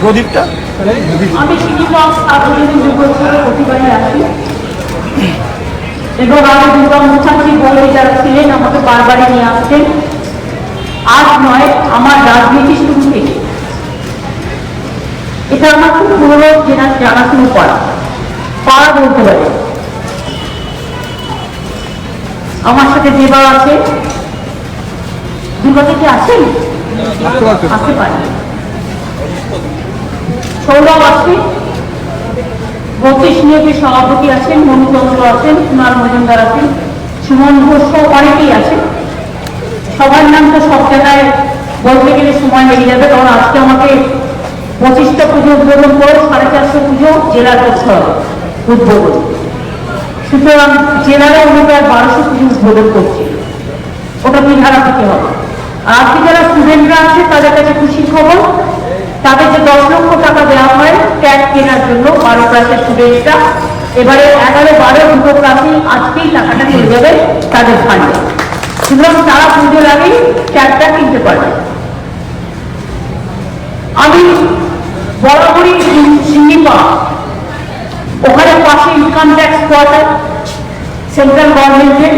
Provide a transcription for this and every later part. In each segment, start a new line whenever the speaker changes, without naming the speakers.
প্রদীপটা?
আমি সার্বজনীন যুবোৎসবে প্রতিবারই আসি এবং আমি দুর্গা মুখার্জি বলে যারা ছিলেন আমাকে বারবারই নিয়ে আসতেন আজ নয় আমার রাজনীতি শুরু থেকে। এটা আমার খুব পুরোনো জানা শুরু করা। পাড়া বলতে পারে। আমার সাথে দেবা আছে। দুর্গা থেকে আসেন? আসতে পারে সৌরভ আছে বত্রিশ নিয়োগের সভাপতি আছেন মনুচন্দ্র আছেন কুমার মজুমদার আছেন, সুমন ঘোষ অনেকেই আছেন। সবার নাম তো সব জায়গায় বলতে গেলে সময় লেগে যাবে, কারণ আজকে আমাকে পঁচিশটা পুজো উদ্বোধন করে সাড়ে চারশো পুজো জেলার হবে উদ্বোধন। সুতরাং জেলারও অনুপ্রায় বারোশো পুজো উদ্বোধন করছে। ওটা বিহারা থেকে হবে? আর যারা স্টুডেন্টরা আছে, তাদের কাছে খুশির খবর তাদের যে দশ লক্ষ টাকা দেওয়া হয় ট্যাগ কেনার জন্য বারো ক্লাসের স্টুডেন্টরা এবারে এগারো বারো দুটো ক্লাসে আজকেই টাকাটা চলে যাবে তাদের ফান্ডে সুতরাং তারা পুজোর আগেই ট্যাগটা কিনতে পারবে। আমি বরাবরই সিঙ্গিপা ওখানে পাশে ইনকাম ট্যাক্স কোয়ার্টার সেন্ট্রাল গভর্নমেন্টের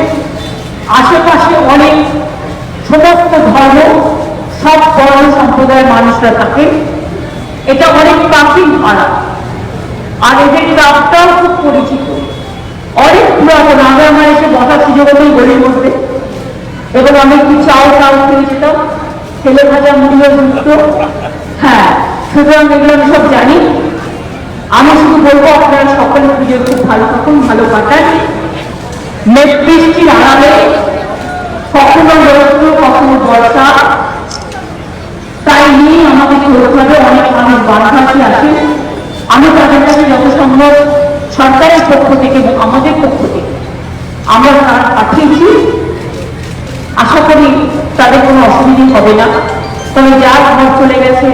আশেপাশে অনেক সমস্ত ধর্ম, সব বর্ণ সম্প্রদায়ের মানুষরা থাকে। এটা অনেক প্রাচীন পাড়া আর এদের ক্লাবটাও খুব পরিচিত। অনেক পুরাতন। আগে আমার এসে বসার সুযোগ হতেই গলির মধ্যে। এবং আমি একটু চাও চাও খেয়ে যেতাম তেলে ভাজা মুড়িও যুক্ত হ্যাঁ সুতরাং এগুলো আমি সব জানি। আমি শুধু বলব, আপনারা সকলে পুজো খুব ভালো থাকুন, ভালো কাটান। মেঘ বৃষ্টির আড়ালে কখনো রৌদ্র, কখনো বর্ষা তাই আমাকে হবে অনেক মানুষ বানভাসী আছে আমি তাদের কাছে যত সরকারের পক্ষ থেকে আমাদের পক্ষ থেকে আমরা পাঠিয়েছি আশা করি তাদের কোনো অসুবিধা হবে না। তবে যার ঘর চলে গেছে,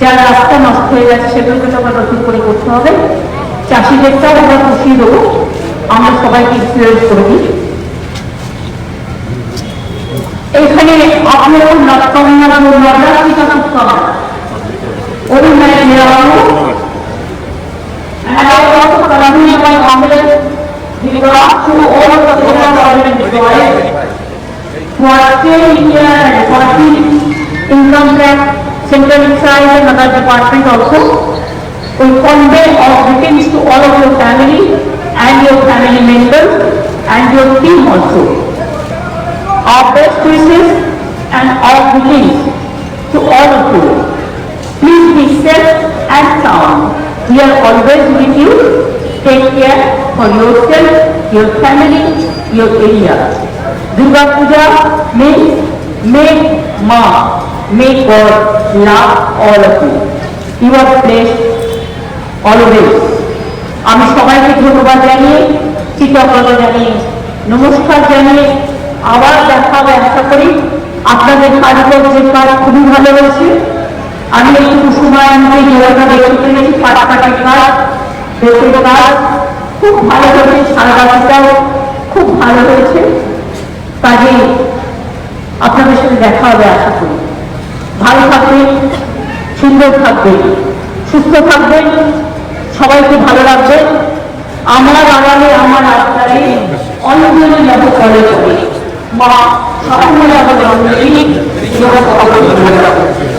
যার রাস্তা নষ্ট হয়ে গেছে সেগুলোকে তো আবার নতুন করে করতে হবে। চাষিদেরটাও আমরা খুশি দেবো। আমরা সবাইকে ইনফ্লুয়েন্স করে দিই। এখানে আপনার নর্তমনা নর্দাসী কাকুর করা অভিনয় দেওয়া হলো And I also continue my homage regard to all of the federal government employees who are still here and working income tax, central excise and other department also. We convey our greetings to all of your family and your family members and your team also. Our best wishes and our greetings to all of you. Please be safe and sound. We are always with you. Take care for yourself, your family, your area. Durga Puja means make Ma, make God love all of you. You are blessed always. আমি সবাইকে ধন্যবাদ জানিয়ে কৃতজ্ঞতা জানিয়ে নমস্কার জানিয়ে আবার দেখা হবে আশা করি। আপনাদের কাজকর্ম যে কাজ খুবই ভালো হয়েছে। আমি একটু সময় আমাকে যোগাটা দেখতে পেরেছি পাটাপাটির কাজ বেতের কাজ। খুব ভালো হয়েছে, সারা রাস্তাটাও খুব ভালো হয়েছে। কাজে আপনাদের সাথে দেখা হবে আশা করি। ভালো থাকবেন, সুন্দর থাকবেন, সুস্থ থাকবেন, সবাইকে ভালো রাখবেন। আমার আড়ালে আমার আত্মারে অন্যজনে লাভ করে মা সকলে আমাদের অনেক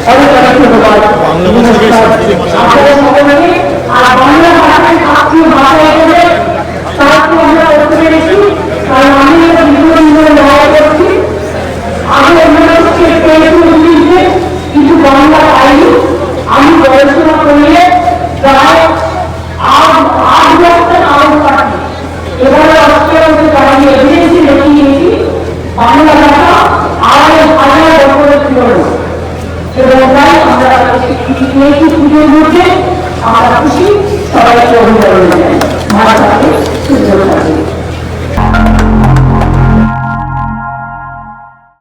অনেক ধন্যবাদ আপনাদের সকলকে আর বাংলা ভাষায় জাতীয় ভাষা হিসেবে তাকে আমরা করতে পেরেছি কারণ আমি এটা বিভিন্ন ধরে লড়াই করছি আমি অন্যদেরকে পেয়েছি ইংলিশে কিন্তু বাংলা পাইনি আমি গবেষণা করিয়ে প্রায় আট আট বছর আরও পাঠি এবারে আজকে আমাদের দাঁড়িয়ে এভিডেন্সি লিখে নিয়েছি বাংলা ভাষা আড়াই হাজার বছরের পুরনো এবং তাই আমরা পেয়েছি পুজোর মধ্যে আমরা খুশি সবাইকে অভিনন্দন জানাই। ভালো থাকে সুস্থ থাকে